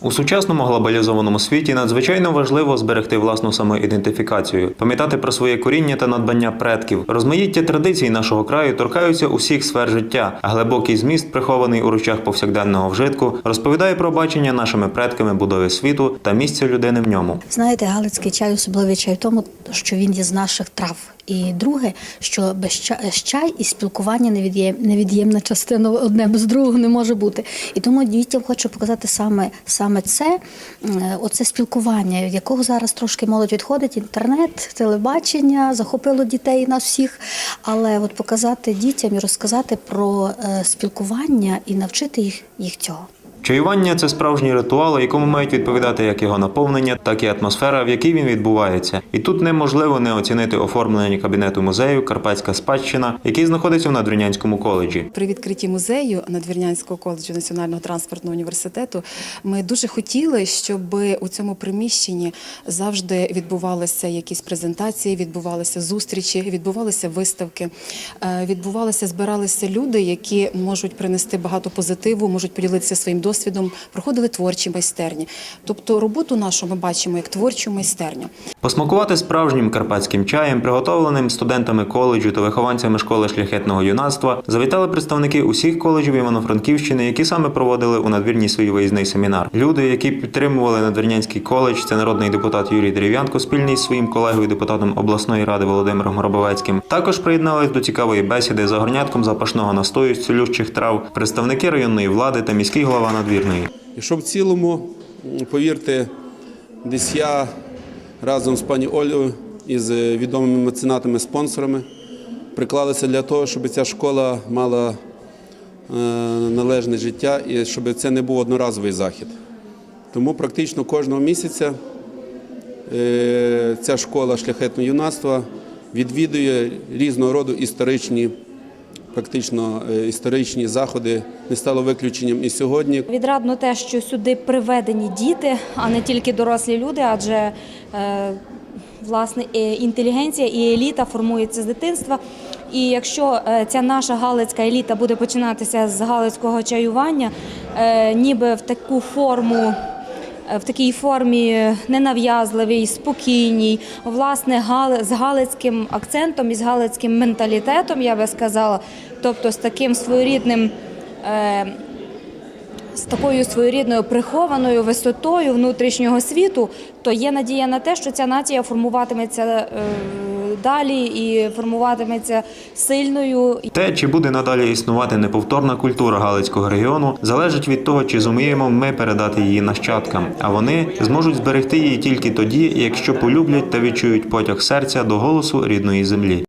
У сучасному глобалізованому світі надзвичайно важливо зберегти власну самоідентифікацію, пам'ятати про своє коріння та надбання предків. Розмаїття традицій нашого краю торкаються усіх сфер життя, а глибокий зміст, прихований у речах повсякденного вжитку, розповідає про бачення нашими предками будови світу та місця людини в ньому. Знаєте, галицький чай особливий чай в тому, що він є з наших трав. І друге, що без чай і спілкування невід'єм, невід'ємна частина одне без другого не може бути. І тому дітям хочу показати саме, саме це, оце спілкування, від якого зараз трошки молодь відходить. Інтернет, телебачення захопило дітей нас всіх. Але от показати дітям і розказати про е, спілкування і навчити їх, їх цього. Чаювання це справжній ритуал, якому мають відповідати як його наповнення, так і атмосфера, в якій він відбувається. І тут неможливо не оцінити оформлення кабінету музею Карпатська спадщина, який знаходиться в Надвірнянському коледжі. При відкритті музею Надвірнянського коледжу Національного транспортного університету ми дуже хотіли, щоб у цьому приміщенні завжди відбувалися якісь презентації, відбувалися зустрічі, відбувалися виставки, е, відбувалися, збиралися люди, які можуть принести багато позитиву, можуть поділитися своїм досвідом, проходили творчі майстерні. Тобто роботу нашу ми бачимо як творчу майстерню. Посмакувати справжнім карпатським чаєм, приготовленим студентами коледжу та вихованцями школи шляхетного юнацтва, завітали представники усіх коледжів Івано-Франківщини, які саме проводили у надвірні свій виїзний семінар. Люди, які підтримували надвірнянський коледж, це народний депутат Юрій Дерев'янко, спільний з своїм колегою депутатом обласної ради Володимиром Гробовецьким. Також приєднались до цікавої бесіди за горнятком запашного настою з цілющих трав, представники районної влади та міський голова надвірної. І в цілому, повірте, десь я разом з пані Олею і з відомими меценатами, спонсорами приклалися для того, щоб ця школа мала е, належне життя і щоб це не був одноразовий захід. Тому практично кожного місяця е, ця школа шляхетного юнацтва відвідує різного роду історичні, практично е, історичні заходи. Не стало виключенням і сьогодні. Відрадно те, що сюди приведені діти, а не тільки дорослі люди, адже е, власне інтелігенція і еліта формується з дитинства. І якщо е, ця наша галицька еліта буде починатися з галицького чаювання, ніби в таку форму. Е, В такій формі ненав'язливій, спокійній, власне, з галицьким акцентом і з галицьким менталітетом, я би сказала, тобто з таким своєрідним е, з такою своєрідною прихованою висотою внутрішнього світу, то є надія на те, що ця нація формуватиметься е, далі і формуватиметься сильною. Те, чи буде надалі існувати неповторна культура Галицького регіону, залежить від того, чи зуміємо ми передати її нащадкам, а вони зможуть зберегти її тільки тоді, якщо полюблять та відчують потяг серця до голосу рідної землі.